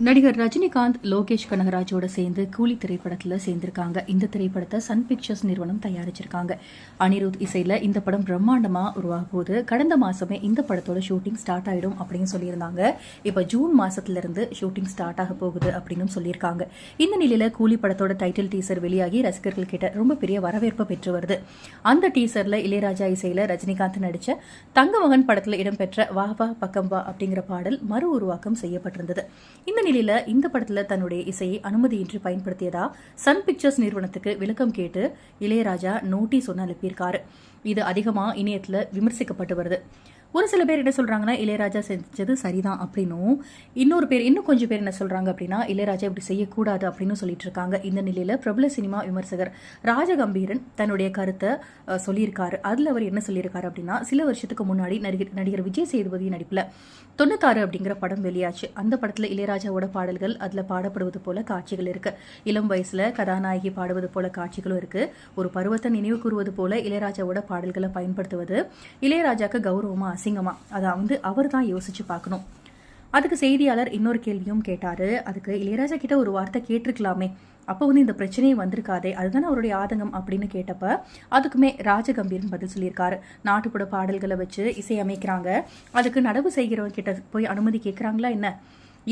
நடிகர் ரஜினிகாந்த் லோகேஷ் கனகராஜோட சேர்ந்து கூலி திரைப்படத்தில் சேர்ந்திருக்காங்க. இந்த திரைப்படத்தை சன் பிக்சர்ஸ் நிறுவனம் தயாரிச்சிருக்காங்க. அனிருத் இசையில இந்த படம் பிரம்மாண்டமா உருவாக போது கடந்த மாசமே இந்த படத்தோட ஷூட்டிங் ஸ்டார்ட் ஆயிடும் அப்படின்னு சொல்லியிருந்தாங்க. இப்ப ஜூன் மாசத்துல இருந்து ஷூட்டிங் ஸ்டார்ட் ஆக போகுது அப்படின்னு சொல்லியிருக்காங்க. இந்த நிலையில கூலி படத்தோட டைட்டில் டீசர் வெளியாகி ரசிகர்கள் கிட்ட ரொம்ப பெரிய வரவேற்பு பெற்று வருது. அந்த டீசர்ல இளையராஜா இசையில ரஜினிகாந்த் நடிச்ச தங்கமகன் படத்துல இடம்பெற்ற வா வா பக்கம் வா அப்படிங்கிற பாடல் மறு உருவாக்கம் செய்யப்பட்டிருந்தது. இந்த நிலையில இந்த படத்துல தன்னுடைய இசையை அனுமதியின்றி பயன்படுத்தியதா சன் பிக்சர்ஸ் நிறுவனத்துக்கு விளக்கம் கேட்டு இளையராஜா நோட்டீஸ் ஒன்று அனுப்பியிருக்காரு. இது அதிகமா இணையத்துல விமர்சிக்கப்பட்டு வருது. ஒரு சில பேர் என்ன சொல்கிறாங்கன்னா இளையராஜா செஞ்சது சரிதான் அப்படின்னும். இன்னொரு பேர் இன்னும் கொஞ்சம் பேர் என்ன சொல்கிறாங்க அப்படின்னா இளையராஜா இப்படி செய்யக்கூடாது அப்படின்னு சொல்லிட்டு இருக்காங்க. இந்த நிலையில் பிரபல சினிமா விமர்சகர் ராஜகம்பீரன் தன்னுடைய கருத்தை சொல்லியிருக்காரு. அதில் அவர் என்ன சொல்லியிருக்காரு அப்படின்னா சில வருஷத்துக்கு முன்னாடி நடிகர் நடிகர் விஜய் சேதுபதி நடிப்பில் தொண்ணூத்தாறு அப்படிங்கிற படம் வெளியாச்சு. அந்த படத்தில் இளையராஜாவோட பாடல்கள் அதில் பாடப்படுவது போல காட்சிகள் இருக்கு. இளம் வயசில் கதாநாயகி பாடுவது போல காட்சிகளும் இருக்கு. ஒரு பருவத்தை நினைவு கூறுவது போல இளையராஜாவோட பாடல்களை பயன்படுத்துவது இளையராஜாக்கு கௌரவமாக அசிங்கமா. அதை வந்து அவர் தான் யோசிச்சு பார்க்கணும். அதுக்கு செய்தியாளர் இன்னொரு கேள்வியும் கேட்டாரு. அதுக்கு இளையராஜா கிட்ட ஒரு வார்த்தை கேட்டிருக்கலாமே. அப்போ வந்து இந்த பிரச்சனையே வந்திருக்காதே. அதுதானே அவருடைய ஆதங்கம் அப்படின்னு கேட்டப்ப அதுக்குமே ராஜகம்பீரன் பதில் சொல்லியிருக்காரு. நாட்டுப்புற பாடல்களை வச்சு இசையமைக்கிறாங்க அதுக்கு நடவு செய்கிறவங்க கிட்ட போய் அனுமதி கேட்குறாங்களா என்ன?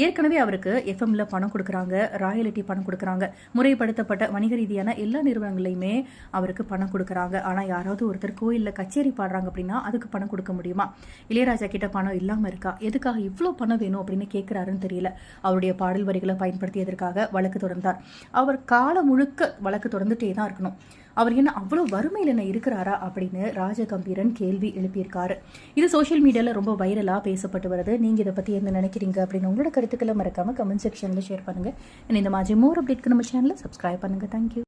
ஏற்கனவே அவருக்கு எஃப்எம்ல பணம் கொடுக்குறாங்க ராயலிட்டி பணம் கொடுக்குறாங்க. முறைப்படுத்தப்பட்ட வணிக ரீதியான எல்லா நிறுவனங்களையுமே அவருக்கு பணம் கொடுக்குறாங்க. ஆனால் யாராவது ஒருத்தர் கோயிலில் கச்சேரி பாடுறாங்க அப்படின்னா அதுக்கு பணம் கொடுக்க முடியுமா? இளையராஜா கிட்ட பணம் இல்லாமல் இருக்கா? எதுக்காக இவ்வளோ பணம் வேணும் அப்படின்னு கேட்குறாருன்னு தெரியல. அவருடைய பாடல் வரிகளை பயன்படுத்தியதற்காக வழக்கு தொடர்ந்தார். அவர் காலம் முழுக்க வழக்கு தொடர்ந்துட்டே தான் இருக்கணும். அவர் என்ன அவ்வளோ வறுமையில் என்ன இருக்கிறாரா அப்படின்னு ராஜகம்பீரன் கேள்வி எழுப்பியிருக்காரு. இது சோஷியல் மீடியாவில் ரொம்ப வைரலாக பேசப்பட்டு வருது. நீங்கள் இதை பற்றி என்ன நினைக்கிறீங்க அப்படின்னு உங்களோட கருத்துக்களை மறக்காமல் கமெண்ட் செக்ஷனில் ஷேர் பண்ணுங்கள் இந்த மாதிரி மோர் அப்டேட்க்கு நம்ம சேனலை சப்ஸ்கிரைப் பண்ணுங்கள் தேங்க்யூ